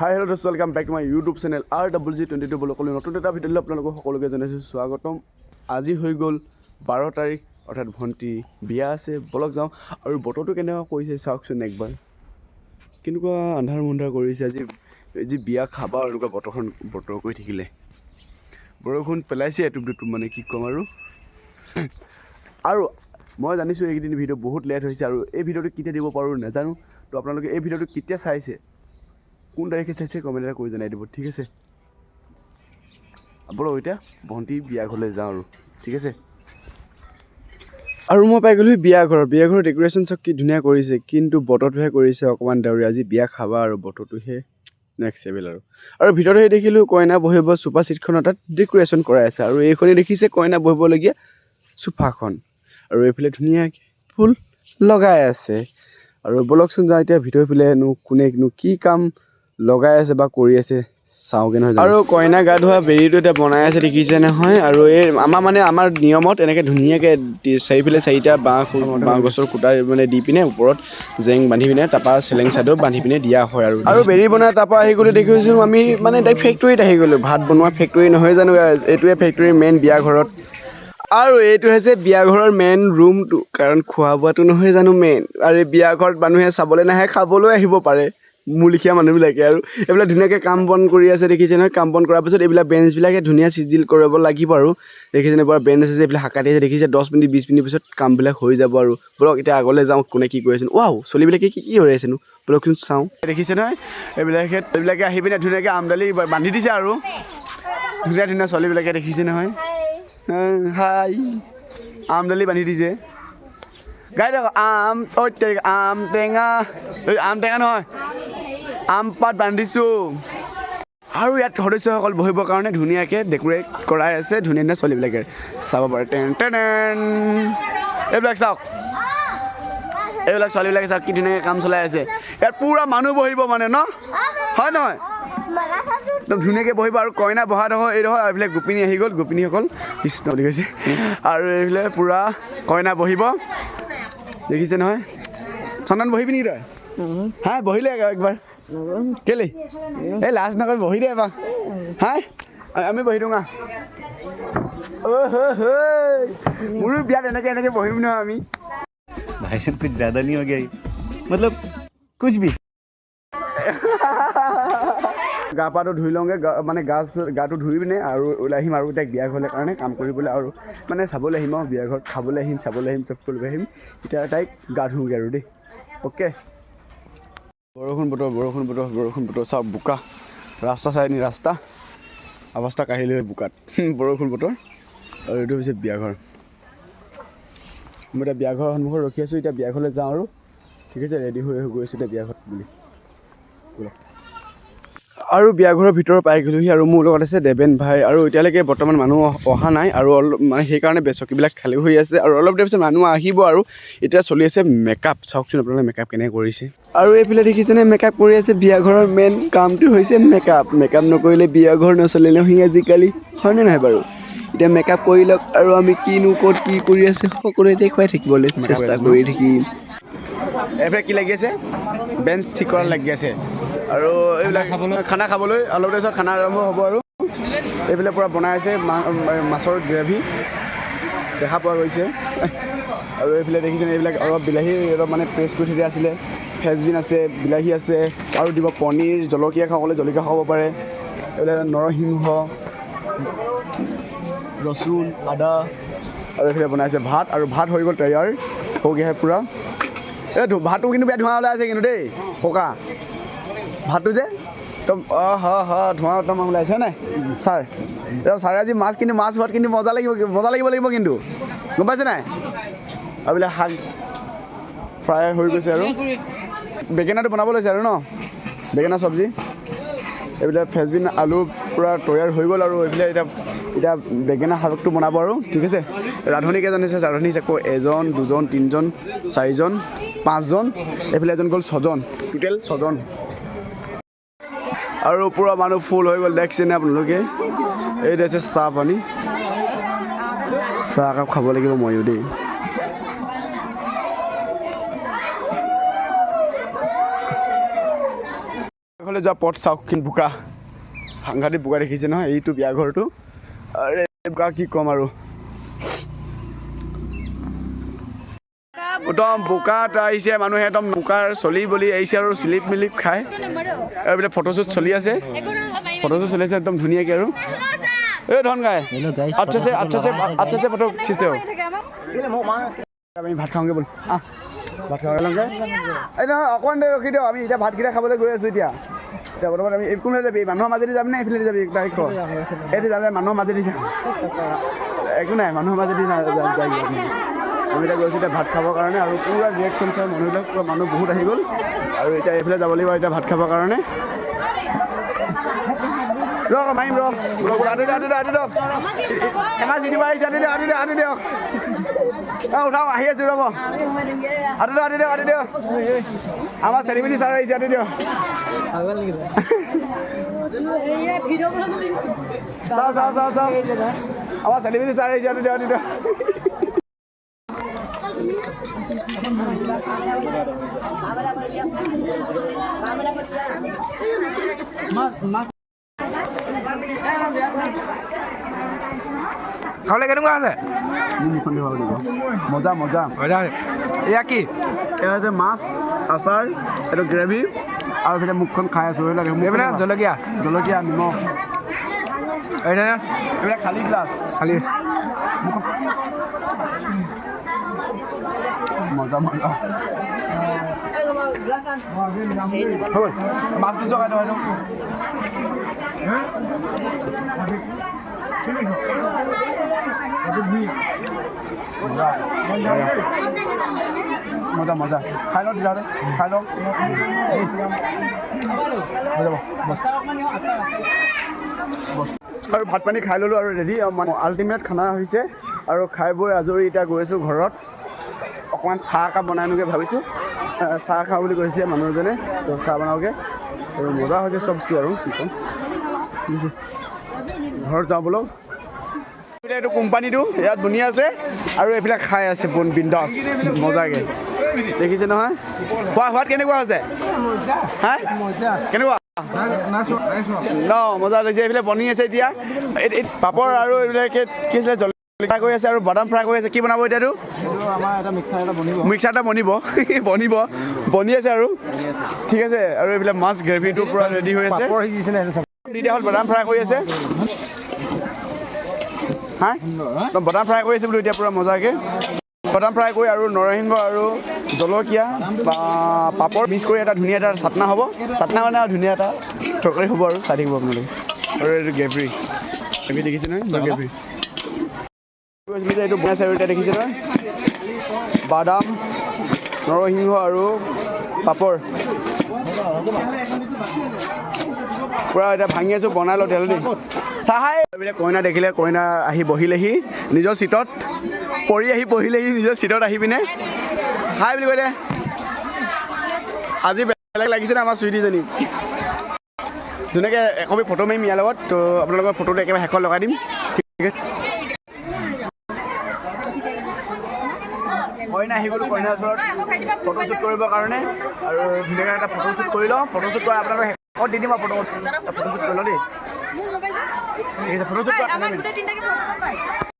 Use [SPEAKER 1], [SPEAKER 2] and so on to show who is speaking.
[SPEAKER 1] হাই hello দোস্ত welcome back my YouTube channel R double G twenty two বুলি। নতুন এটা ভিডিঅ'লৈ আপোনালোকক সকলোকে জনাইছোঁ স্বাগতম। আজি হৈ গ'ল বাৰ তাৰিখ অৰ্থাৎ ভণ্টি বিয়া আছে বলক যাওঁ। আৰু বতৰটো কেনেকুৱা কৰিছে চাওকচোন একবাৰ। কেনেকুৱা আন্ধাৰ মুন্ধাৰ কৰিছে আজি আজি বিয়া খাবা আৰু এনেকুৱা বতৰখন বতৰ কৰি থাকিলে। বৰষুণ পেলাইছে এটুপ দুটুপ মানে কি ক'ম আৰু। আৰু মই জানিছোঁ এইকেইদিন ভিডিঅ' বহুত লেট হৈছে আৰু এই ভিডিঅ'টো কেতিয়া দিব পাৰোঁ নাজানো। তো আপোনালোকে এই ভিডিঅ'টো কেতিয়া চাইছে? কোন তাৰিখে চাইছে কমেণ্ট এটা কৰি জনাই দিব ঠিক আছে? আপোনালোক এতিয়া ভণ্টি বিয়া ঘৰলৈ যাওঁ আৰু ঠিক আছে? আৰু মই পাই গ'লো বিয়া ঘৰ বিয়া ঘৰৰ ডেক'ৰেশ্যন চব কি ধুনীয়া কৰিছে কিন্তু বতৰটোহে কৰিছে অকণমান ডাৱৰীয়া আজি বিয়া খাবা আৰু বতৰটোহে নেক্সট লেভেল আৰু। আৰু ভিতৰত দেখিলোঁ কইনা বহিব চোফা ছিটখনৰ তাত ডেক'ৰেশ্যন কৰাই আছে আৰু এইখনেই দেখিছে কইনা বহিবলগীয়া চোফাখন আৰু এইফালে ধুনীয়াকৈ ফুল লগাই আছে। আৰু বলকচোন যাওঁ এতিয়া ভিতৰৰ ফালেনো কোনেনো কি কাম লগাই আছে বা কৰি আছে চাওঁগে নহয় আৰু কইনা গা ধোৱা বেৰিটো এতিয়া বনাই আছে দেখিছে নহয়? আৰু এই আমাৰ মানে আমাৰ নিয়মত এনেকৈ ধুনীয়াকৈ চাৰিওফালে চাৰিটা বাঁহ বাঁহ গছৰ খুঁটা মানে দি পিনে ওপৰত জেং বান্ধি পিনে তাৰপৰা চেলেং চাদৰ বান্ধি পিনে দিয়া হয় আৰু। আৰু বেৰি বনাই তাৰপৰা আহি গ'লো দেখিছোঁ আমি মানে ডাইৰেক্ট ফেক্টৰীত আহি গ'লোঁ। ভাত বনোৱা ফেক্টৰী নহয় জানো? এইটোৱে ফেক্টৰীৰ মেইন বিয়া ঘৰত। আৰু এইটো হৈছে বিয়া ঘৰৰ মেইন ৰুমটো কাৰণ খোৱা বোৱাটো নহয় জানো মেইন আৰু এই বিয়া ঘৰত মানুহে চাবলৈ নাহে খাবলৈ আহিব পাৰে। মোৰ লিখীয়া মানুহবিলাকে আৰু এইবিলাক ধুনীয়াকৈ কাম বন কৰি আছে দেখিছে নহয়? কাম বন কৰাৰ পিছত এইবিলাক বেঞ্চবিলাকে ধুনীয়া চিজিল কৰিব লাগিব আৰু। দেখিছেনে পৰা বেঞ্চ আছে এইবিলাক শাকা আছে। দেখিছে দহ মিনিট বিছ মিনিট পিছত কামবিলাক হৈ যাব আৰু। বলক এতিয়া আগলৈ যাওঁ কোনে কি কৰি আছে ৱাও চলিবিলাকে কি কি কৰি আছেনো? বলকচোন চাওঁ। দেখিছে নহয়? এইবিলাকে এইবিলাকে আহি পিনে ধুনীয়াকৈ আমদালি বান্ধি দিছে আৰু। ধুনীয়া ধুনীয়া ছোৱালীবিলাকে দেখিছে নহয়? হাই। আমদালি বান্ধি দিছে। গাই দিয়ক আম ঐ আম টেঙা এই আম টেঙা নহয় আম পাত বান্ধিছোঁ আৰু ইয়াত সদস্যসকল বহিবৰ কাৰণে ধুনীয়াকৈ ডেক'ৰেট কৰাই আছে ধুনীয়া ধুনীয়া ছোৱালীবিলাকে চাব পাৰে টেন টেন এইবিলাক চাওক এইবিলাক ছোৱালীবিলাকে চাওক কি ধুনীয়াকৈ কাম চলাই আছে ইয়াত পূৰা মানুহ বহিব মানে ন হয় নহয় একদম ধুনীয়াকৈ বহিব আৰু কইনা বহা ডোখৰ এইডোখৰ এইফালে গোপিনী আহি গ'ল গোপিনীসকল কৃষ্ণ বুলি কৈছে আৰু এইফালে পূৰা কইনা বহিব দেখিছে নহয় চন্দন বহিবি নেকি তই হা বহিলে একবাৰ কেলে এই লাজ নকৰি বহি দে এবাৰ হা আমি বহি দিওঁ আহ অ' হৈ, হৈ। মোৰো বিয়াত এনেকৈ এনেকৈ বহিম নহয় আমি
[SPEAKER 2] भाई साहब कुछ ज्यादा नहीं हो गया ये? मतलब कुछ भी
[SPEAKER 1] গা পাটো ধুই লওঁগৈ মানে গা গাটো ধুই পিনে আৰু ওলাই আহিম আৰু এতিয়া বিয়া ঘৰলৈ কাৰণে কাম কৰিবলৈ আৰু মানে চাবলৈ আহিম আৰু বিয়া ঘৰত খাবলৈ আহিম চাবলৈ আহিম চব কৰিব আহিম। এতিয়া তাইক গা ধুওঁগৈ আৰু দেই। অ'কে। বৰষুণ বতৰ বৰষুণ বতৰ বৰষুণ বতৰ। চাওক বোকা। ৰাস্তা চাই নি ৰাস্তা। অৱস্থা কাঢ়িলৈ বোকাত। বৰষুণ বতৰ। আৰু এইটো হৈছে বিয়া ঘৰ। মই এতিয়া বিয়া ঘৰৰ সন্মুখত ৰখি আছোঁ। এতিয়া বিয়া ঘৰলৈ যাওঁ আৰু। ঠিক আছে ৰেডি হৈ গৈ আছোঁ এতিয়া বিয়া ঘৰত বুলি। আৰু বিয়া ঘৰৰ ভিতৰত পাই গ'লোহি আৰু মোৰ লগত আছে দেৱেন ভাই আৰু এতিয়ালৈকে বৰ্তমান মানুহ অহ- নাই আৰু অলপ মানে সেইকাৰণে বেচকীবিলাক খালী হৈ আছে আৰু অলপ দেৰি পিছত মানুহ আহিব আৰু এতিয়া চলি আছে মেকআপ চাওকচোন আপোনালোকে মেকআপ কেনেকৈ কৰিছে। আৰু এইফালে দেখিছেনে মেকআপ কৰি আছে বিয়া ঘৰৰ মেইন কামটো হৈছে মেকআপ মেকআপ নকৰিলে বিয়া ঘৰ নচলে নহয় আজিকালি হয়নে নহয় বাৰু? এতিয়া মেকআপ কৰি লওক আৰু আমি কিনো ক'ত কি কৰি আছে সকলোৱে দেখুৱাই থাকিবলৈ চেষ্টা কৰি থাকিম। এইফালে কি লাগি আছে? বেঞ্চ ঠিক কৰাত লাগি আছে। আৰু এইবিলাক খানা খাবলৈ? অলপ দেৰি পিছত খানা আৰম্ভ হ'ব আৰু। এইফালে পূৰা বনাই আছে মাছৰ গ্ৰেভি। দেখা পোৱা গৈছে। আৰু এইফালে দেখিছেনে এইবিলাক অলপ বিলাহী অলপ মানে পেষ্ট কৰি থৈ দিয়া আছিলে। ফ্ৰেঞ্চবিন আছে বিলাহী আছে আৰু দিব পনীৰ জলকীয়া খাবলৈ জলকীয়া খাব পাৰে। এইবিলাক নৰসিংহ ৰচুন আদা। আৰু এইফালে বনাইছে ভাত আৰু ভাত হৈ গ'ল তৈয়াৰ। হওগৈহে পূৰা। এই ভাতটো কিন্তু বেয়া ধোঁৱা ওলাই আছে কিন্তু দেই পকা। ভাতটো যে একদম অঁ হ ধোঁৱা একদম ওলাইছে হয় নাই? ছাৰ ছাৰে আজি মাছ কিন্তু মাছ ভাত কিন্তু মজা লাগিব মজা লাগিব লাগিব কিন্তু। গম পাইছে নাই? আৰু বোলে শাক ফ্ৰাই হৈ গৈছে আৰু। বেঙেনাটো বনাব লৈছে আৰু ন? বেঙেনা চব্জি? এইবিলাক ফ্ৰেঞ্চবিন আলু পূৰা তৈয়াৰ হৈ গ'ল আৰু এইফালে এতিয়া এতিয়া বেঙেনা শাকটো বনাব আৰু ঠিক আছে? ৰান্ধনি কেইজন আছে ৰান্ধনি আছে আকৌ এজন দুজন তিনিজন চাৰিজন পাঁচজন এইফালে এজন গ'ল ছজন টোটেল ছজন। আৰু পূৰা মানুহ ফুল হৈ গ'ল দেখিছেনে আপোনালোকে? এইটো আছে চাহ পানী। চাহ একাপ খাব লাগিব ময়ো দেই। ঘৰলৈ যোৱা পথ চাওকচোন বোকা। সাংঘাতিক বোকা দেখিছে নহয় এইটো বিয়া ঘৰটো। আৰে বোকা কি ক'ম আৰু। একদম বোকাত আহিছে মানুহে একদম বোকাৰ চলি বলি আহিছে আৰু শ্লিপ মিলিপ খাই আৰু এইবিলাক ফটোশ্বুট চলি আছে। ফটোশ্বুট চলি আছে একদম ধুনীয়াকৈ আৰু। এই ধন গাই। আচ্ছা আচ্ছা আচ্ছা ফটো খিচতে আমি ভাত খাওঁগৈ ব'ল। আহ। এই নহয়, অকণমান দেৰি ৰখি দিয়ক, আমি এতিয়া ভাতকেইটা খাবলৈ গৈ আছোঁ এতিয়া। এতিয়া বৰ্তমান আমি কোনফালে যাবি? মানুহৰ মাজেদি যাম নে এইফালে যাবি? ক। এইটো যাম মানুহৰ মাজেদি যাম। একো নাই, মানুহৰ মাজেদি আমি আমি এতিয়া গৈছোঁ এতিয়া ভাত খাবৰ কাৰণে আৰু পূৰা ৰিয়েকশ্যন চাই মানুহবিলাক, পূৰা মানুহ বহুত আহি গ'ল। আৰু এতিয়া এইফালে যাব লাগিব এতিয়া ভাত খাবৰ কাৰণে। ৰক মাৰিম ৰক ৰক আদি দিয়ক আদি দিয়ক আদি দিয়ক একা চিটি মাৰিছে আদি দিয়ক আদি দিয়ক আদি দিয়ক অঁ উঠাওঁ আহি আছোঁ ৰ'ব আদি দিয়ক আদি দিয়ক আদি দিয়ক আমাৰ চেলিব্ৰিটি ছাৰ আহিছে আদি দিয়ক চাওঁ চাওঁ চাওঁ চাওঁ আমাৰ চেলিব্ৰিটি ছাৰ আহিছে আদি দিয়ক
[SPEAKER 3] কেন আছে?
[SPEAKER 1] মজা মজা।
[SPEAKER 3] মজা। এয়া কি?
[SPEAKER 1] এয়া হৈছে মাছ আচাৰ এইটো গ্ৰেভি আৰু এইফালে মুখখন খাই আছোঁ। এইবিলাক
[SPEAKER 3] জলকীয়া।
[SPEAKER 1] জলকীয়া নিমখ।
[SPEAKER 3] এটা
[SPEAKER 1] না? এটা খালি গ্লাস
[SPEAKER 3] খালি।
[SPEAKER 1] মজা মজা। মাছ পিছ কাটো হয়তো মজা মজা। খাই লওঁ তেতিয়াহ'লে খাই লওঁ। বস। আৰু ভাত পানী খাই ল'লোঁ আৰু ৰেডি মানে আল্টিমেট খানা হৈছে। আৰু খাই বৈ আজৰি এতিয়া গৈ আছোঁ ঘৰত। অকণমান চাহ একাপ বনাই আনোগৈ ভাবিছোঁ। চাহ খাওঁ বুলি কৈছে মানুহ এজনে তো চাহ বনাওঁগৈ। আৰু মজা হৈছে চব বস্তু আৰু কি ক'ম। ঘৰত যাওঁ বোলো। এইটো কোম্পানীটো ইয়াত ধুনীয়া আছে। আৰু এইবিলাক খাই আছে বন বিন্দাছ মজাকৈ। দেখিছে নহয়? খোৱা সোৱাদ কেনেকুৱা হৈছে? হা? কেনেকুৱা? ন মজা লাগিছে, এইফালে বনি আছে এতিয়া। পাপৰ আৰু এইবিলাক কি আছিলে ফ্ৰাই কৰি আছে আৰু বাদাম ফ্ৰাই কৰি আছে। কি বনাব এতিয়াতো মিক্সাৰ এটা বনিব। বনিব। বনি আছে আৰু। ঠিক আছে, আৰু এইবিলাক মাছ গ্ৰেভিটো পূৰা ৰেডি হৈ আছে। দি বাদাম ফ্ৰাই কৰি আছে। বাদাম ফ্ৰাই কৰি আছে বোলো, এতিয়া পূৰা মজাকৈ। বাদাম ফ্ৰাই কৰি আৰু নৰসিংহ আৰু জলকীয়া বা পাপৰ মিক্স কৰি এটা ধুনীয়া এটা চাটনা হ'ব। চাটনা মানে আৰু ধুনীয়া এটা তৰকাৰী হ'ব আৰু চাই থাকিব আপোনালোকে। আৰু এইটো গ্ৰেভি গ্ৰেভি দেখিছে নহয়? যে এইটো বনাইছে আৰু এতিয়া দেখিছে নহয়? বাদাম নৰসিংহ আৰু পাপৰ। পূৰা এতিয়া ভাঙি আছোঁ বনাই লওঁ তেল দি চাহাই কইনা দেখিলে কইনা আহি বহিলেহি। নিজৰ চিটত পৰি আহি বহিলেহি নিজৰ চিটত আহি পিনে। হাই বুলি কৈ দে। আজি বেলেগ লাগিছে নে আমাৰ চুইটিজনী ধুনীয়াকৈ একপি ফটো মাৰিম ইয়াৰ লগত তো আপোনালোকৰ ফটোটো একেবাৰে শেষত লগাই দিম। ঠিক আছে। কইনা আহি গ'লো কইনাৰ ওচৰত ফটোশ্বুট কৰিবৰ কাৰণে। আৰু ধুনীয়াকৈ এটা ফটোশ্বুট কৰি লওঁ। ফটোশ্বুট কৰা আপোনালোকক শেষত দি দিম আৰু ফটো ফটোশ্বুট কৰি লওঁ দেই। ঠিক আছে ফটোশ্বুট কৰা।